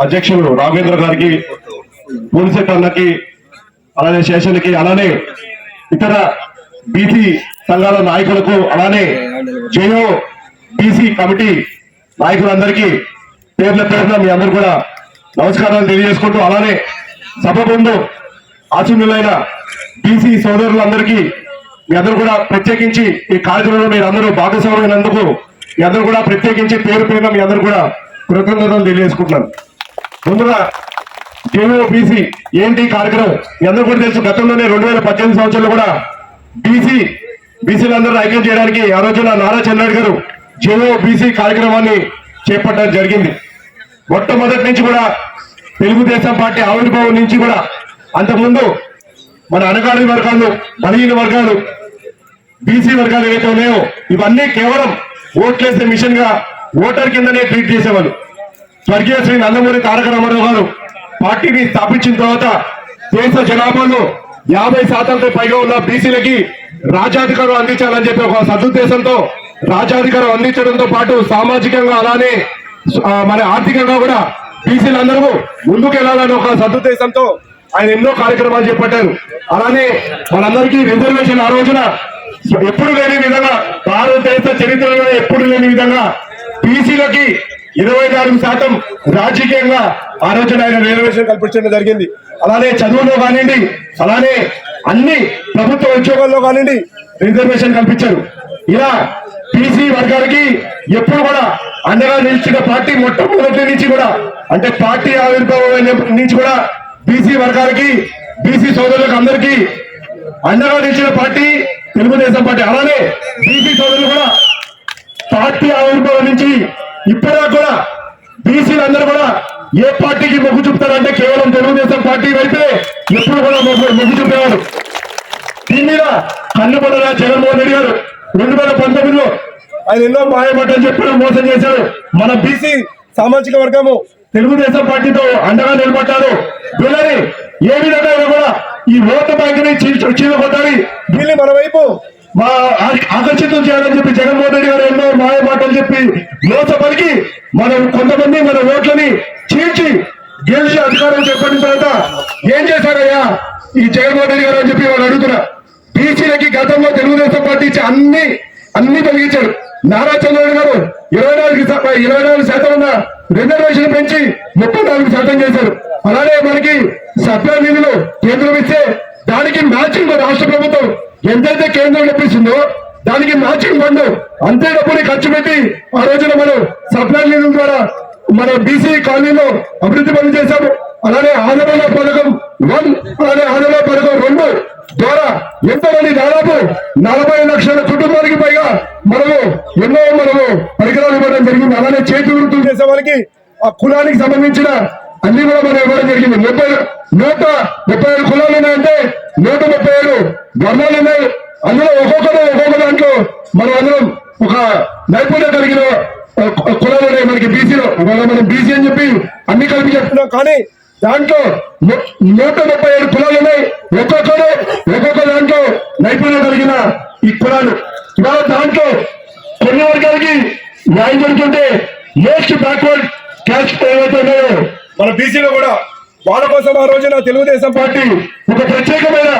అధ్యక్షుడు రాఘవేంద్ర గారికి పూలిశెట్టి అన్నకి అలానే శేషన్కి అలానే ఇతర బీసీ సంఘాల నాయకులకు అలానే జేఓ బీసీ కమిటీ నాయకులందరికీ పేర్ల పేరున మీ అందరు కూడా నమస్కారాలు తెలియజేసుకుంటూ అలానే సభ ముందు ఆచరణలైన బీసీ సోదరులందరికీ మీ అందరూ కూడా ప్రత్యేకించి ఈ కార్యక్రమంలో మీరు అందరూ భాగస్వామైనందుకు మీ అందరూ కూడా ప్రత్యేకించి పేరు పేరున మీ అందరూ కూడా కృతజ్ఞతలు తెలియజేసుకుంటున్నాను. ముందుగా బీసీ ఏంటి కార్యక్రమం మీ అందరూ కూడా తెలుసు? గతంలోనే రెండు వేల పద్దెనిమిది సంవత్సరంలో కూడా బీసీ బీసీలందరూ ఐక్యం చేయడానికి ఆ రోజున నారా చంద్రరెడ్డి గారు జేఓ బీసీ కార్యక్రమాన్ని చేపట్టడం జరిగింది. మొట్టమొదటి నుంచి కూడా తెలుగుదేశం పార్టీ ఆవిర్భావం నుంచి కూడా అంతకుముందు మన అనగాడి వర్గాలు బలహీన వర్గాలు బీసీ వర్గాలు ఏవైతే ఉన్నాయో ఇవన్నీ కేవలం ఓట్లేసే మిషన్గా ఓటర్ కిందనే ట్రీట్ చేసేవాళ్ళు. స్వర్గీయ శ్రీ నందమూరి తారక రామారావు గారు పార్టీని స్థాపించిన తర్వాత దేశ జనాభాలో యాభై శాతంతో పైగా ఉన్న బీసీలకి రాజాధికారం అందించాలని చెప్పి ఒక సదుద్దేశంతో రాజాధికారం అందించడంతో పాటు సామాజికంగా అలానే మన ఆర్థికంగా కూడా బీసీలందరూ ముందుకు వెళ్ళాలని ఒక సదుద్దేశంతో ఆయన ఎన్నో కార్యక్రమాలు చేపట్టారు. అలానే మనందరికీ రిజర్వేషన్ ఆ రోజున ఎప్పుడు లేని విధంగా భారతదేశ చరిత్రలో ఎప్పుడు లేని విధంగా బీసీలకి ఇరవై నాలుగు శాతం రాజకీయంగా ఆ రోజున ఆయన రిజర్వేషన్ కల్పించడం జరిగింది. అలానే చదువులో కానివ్వండి అలానే అన్ని ప్రభుత్వ ఉద్యోగాల్లో కానివ్వండి రిజర్వేషన్ కల్పించారు. ఇలా బీసీ వర్గాలకి ఎప్పుడు కూడా అండగా నిలిచిన పార్టీ మొట్టమొదటి నుంచి కూడా అంటే పార్టీ ఆవిర్భావం నుంచి కూడా బీసీ వర్గాలకి బీసీ సోదరులకు అందరికీ అండగా నిలిచిన పార్టీ తెలుగుదేశం పార్టీ. అలానే బీసీ సోదరులు కూడా ఆవిర్భావం ఇప్పటిదాకా కూడా బీసీలందరూ కూడా ఏ పార్టీకి మొగ్గు చూపుతారంటే కేవలం తెలుగుదేశం పార్టీ అయితే ఎప్పుడు కూడా మొగ్గు చూపేవారు. దీని మీద కన్నుపడరా జగన్మోహన్ రెడ్డి గారు. రెండు వేల పంతొమ్మిదిలో ఆయన ఎన్నో మాయమాటలు చెప్పడం మోసం చేశారు. మన బీసీ సామాజిక వర్గము తెలుగుదేశం పార్టీతో అండగా నిలబడ్డారు. వీళ్ళని ఏ విధంగా కూడా ఈ ఓటు బ్యాంకుని చీలకొట్టాలి వీళ్ళని మన వైపు మా ఆకర్షితం చేయాలని చెప్పి జగన్మోహన్ రెడ్డి గారు ఎన్నో మాయ మాటలు చెప్పి మోసపలికి మనం కొంతమంది మన ఓట్లని చీల్చి గెలిచి అధికారం చేపట్టిన తర్వాత ఏం చేశారయ్యా? ఈ జగన్మోహన్ రెడ్డి గారు అని చెప్పి వాళ్ళు అడుగుతున్నా. బీసీలకి గతంలో తెలుగుదేశం పార్టీ ఇచ్చి అన్ని అన్ని తొలగించారు. నారా చంద్రబాబు గారు ఇరవై నాలుగు ఇరవై నాలుగు శాతం ఉన్న రిజర్వేషన్ పెంచి ముప్పై నాలుగు శాతం చేశారు. అలానే మనకి సభ్య నిధులు కేంద్రం ఇస్తే దానికి మ్యాచింగ్ రాష్ట్ర ప్రభుత్వం ఎంతైతే కేంద్రం ఇప్పిస్తుందో దానికి మ్యాచింగ్ ఫండ్ అంతే డబ్బుని ఖర్చు పెట్టి ఆ రోజున మనం సప్లై నిధుల ద్వారా మన బీసీ కాలనీలో అభివృద్ధి పనులు చేశాము. అలానే ఆదరణ పథకం వన్ అలానే ఆదరణ పథకం రెండు ద్వారా ఎంతమంది దాదాపు నలభై లక్షల కుటుంబానికి పైగా మనము ఎన్నో మనము పరికరాలు ఇవ్వడం జరిగింది. అలానే చేతి వృత్తులు చేసే వాళ్ళకి ఆ కులానికి సంబంధించిన అన్ని కూడా మనం ఇవ్వడం జరిగింది. ముప్పై నూట ముప్పై ఏడు కులాలు ఉన్నాయంటే నూట ముప్పై ఏడు వర్ణాలు ఉన్నాయి. అందులో ఒక్కొక్కరు ఒక్కొక్క దాంట్లో మనం అందరం ఒక నైపుణ్యం కలిగిన కులాలు ఉన్నాయి. మనకి బీసీలో మనం బీసీ అని చెప్పి అన్ని కలిపి చెప్తున్నాం కానీ దాంట్లో నూట ముప్పై ఏడు కులాలు ఉన్నాయి. ఒక్కొక్కరు ఒక్కొక్క దాంట్లో నైపుణ్యం కలిగిన ఈ కులాలు. ఇవాళ దాంట్లో కొన్ని వర్గాలకి న్యాయం జరుగుతుంటే మోస్ట్ బ్యాక్వర్డ్ క్యాస్ట్ ఏవైతే ఉన్నాయో మన బీసీలో కూడా వాళ్ళ కోసం ఆ రోజున తెలుగుదేశం పార్టీ ఒక ప్రత్యేకమైన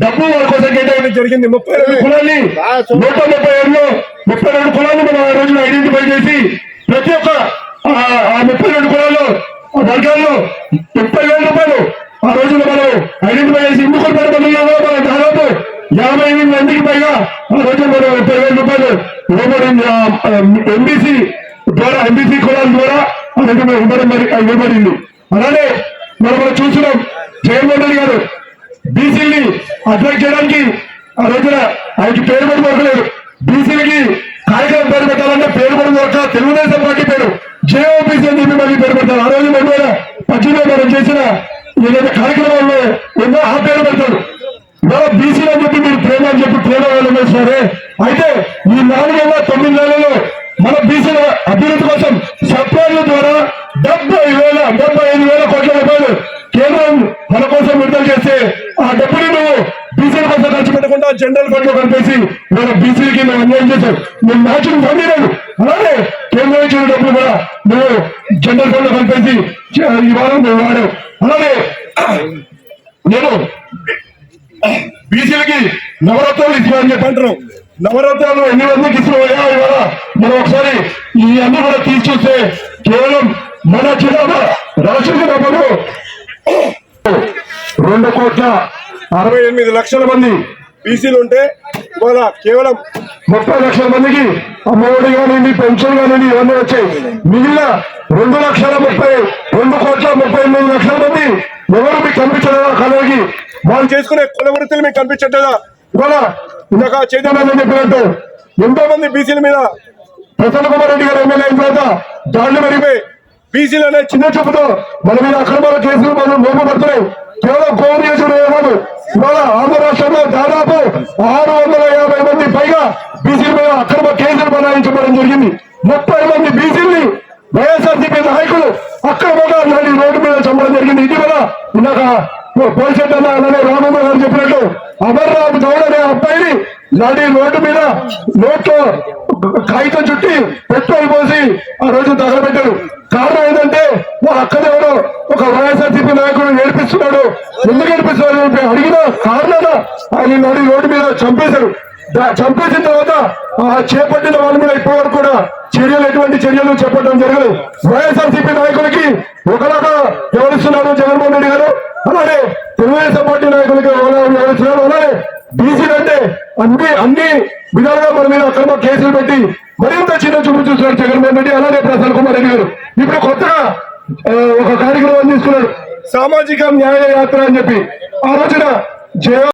డబ్బు వాళ్ళ కోసం కేటాయించడం జరిగింది. ముప్పై రెండు కులాన్ని నూట ముప్పై ఏడులో ముప్పై రెండు కులాలు మనం ఆ రోజున ఐడెంటిఫై చేసి ప్రతి ఒక్క ఆ- ముప్పై రెండు కులాల్లో ఆ వర్గాల్లో ముప్పై వేల రూపాయలు ఆ రోజున మనం ఐడెంటిఫై చేసి ఇందుకు పడబడిలో మనం దాదాపు యాభై ఎనిమిది మందికి పైగా ఆ రోజు మనం ముప్పై వేల రూపాయలు ఎంబీసీ ద్వారా ఎంబీసీ కులాల ద్వారా ఇవ్వబడింది. అలానే మనం మనం చూస్తున్నాం. జగన్మోహన్ రెడ్డి గారు బీసీని అట్రాక్ట్ చేయడానికి ఆ రోజున ఆయనకి పేరు పడి దొరకలేదు బీసీలకి కార్యక్రమం పేరు పెట్టాలంటే పేరు కూడా దొరక తెలుగుదేశం పార్టీ పేరు జేఓబీసీ అని చెప్పి మళ్ళీ పేరు పెడతారు. ఆ రోజు రెండు వేల పద్దెనిమిదిలో మనం చేసిన ఏదైతే కార్యక్రమాల్లో ఎన్నో ఆ పేరు పెడతారు. ఇవాళ బీసీలు అని చెప్పి మీరు ప్రేమ అని చెప్పి ప్రేమ వాళ్ళు సరే. అయితే ఈ నాలుగేళ్ళ తొమ్మిది నెలల్లో మన బీసీల అభివృద్ధి కోసం సప్లైల ద్వారా డెబ్బై వేల డెబ్బై ఐదు వేల కోట్ల రూపాయలు కేంద్రం మన కోసం విడుదల చేస్తే ఆ డబ్బుని నువ్వు బీసీల కోసం ఖర్చు పెట్టకుండా జనరల్ ఫండ్లో కనిపేసి మన బీసీలకి మేము అన్యాయం చేశాం మేము మ్యాచింగ్ ఫండ్ లేదు అలానే కేంద్రం ఇచ్చిన డబ్బులు కూడా నువ్వు జనరల్ ఫండ్ కలిపేసి చే- ఇవాళ నువ్వు వాడావు. అలానే నేను బీసీలకి నవరత్నాలు ఇచ్చినామని చెప్పి అంటున్నాం నవరత్నాలు ఎన్ని మందికి ఇస్తున్నాయా ఇవాళ మనం ఒకసారి ఈ అన్ని కూడా తీసి చూస్తే కేవలం మన జిల్లాలో రాజకీయ రెండు కోట్ల అరవై ఎనిమిది లక్షల మంది బీసీలు ఉంటే ఇవాళ కేవలం ముప్పై లక్షల మందికి అమ్మఒడి కానివ్వండి పెన్షన్ కానివ్వండి ఇవన్నీ వచ్చాయి. మిగిలిన రెండు లక్షల ముప్పై రెండు కోట్ల ముప్పై ఎనిమిది లక్షల మంది ఎవరు మీకు కనిపించలేదా కలవకి వాళ్ళు చేసుకునే కుల వృత్తులు మీకు కనిపించట్లేదా? ఇవాళ ఇందాక చైతన్య చెప్పినట్టు ఎంతో మంది బీసీల మీద ప్రసన్న కుమార్ రెడ్డి గారు ఎమ్మెల్యే అయిన తర్వాత దాడులు పెరిగిపోయి బీసీలనే అనే చిన్న చూపుతో మన మీద అక్రమాల కేసులు మనం మోపబడుతున్నాయి. కేవలం కోరి చేసుడు కాదు ఇవాళ ఆంధ్ర రాష్ట్రంలో దాదాపు ఆరు వందల యాభై మంది పైగా బీసీల మీద అక్రమ కేసులు బనాయించబడడం జరిగింది. ముప్పై మంది బీసీల్ని వైఎస్ఆర్సీపీ నాయకులు అక్రమంగా నడి రోడ్డు మీద చంపడం జరిగింది. ఇటీవల ఇందాక పోలీసు అన్న అలానే రామమ్మ గారు చెప్పినట్టు అమర్నాథ్ గౌడ్ అనే అబ్బాయిని నడి రోడ్డు మీద నోట్లో కాగితం చుట్టి పెట్రోల్ పోసి ఆ రోజు తగలబెట్టారు ఎందుకు అడిగిన కారణాన ఆయన నడి రోడ్డు మీద చంపేశారు. చంపేసిన తర్వాత ఆ చేపట్టిన వాళ్ళ మీద ఇప్పటి వరకు కూడా చర్యలు ఎటువంటి చర్యలు చేపట్టడం జరగదు వైఎస్ఆర్సీపీ నాయకులకి ఒకలాగా వివరిస్తున్నారు జగన్మోహన్ రెడ్డి గారు. అలానే తెలుగుదేశం పార్టీ నాయకులకి ఒకలాగా వ్యవహరిస్తున్నారు. అలానే బీసీలు అంటే అన్ని అన్ని విధాలుగా మన మీద అక్రమ కేసులు పెట్టి మరింత చిన్న చూపు చూస్తున్నారు జగన్మోహన్ రెడ్డి. అలానే ప్రసన్న కుమార్ రెడ్డి గారు. ఇప్పుడు కొత్తగా ఒక కార్యక్రమం తీసుకున్నారు సామాజిక న్యాయ యాత్ర అని చెప్పి ఆ రోజున జయ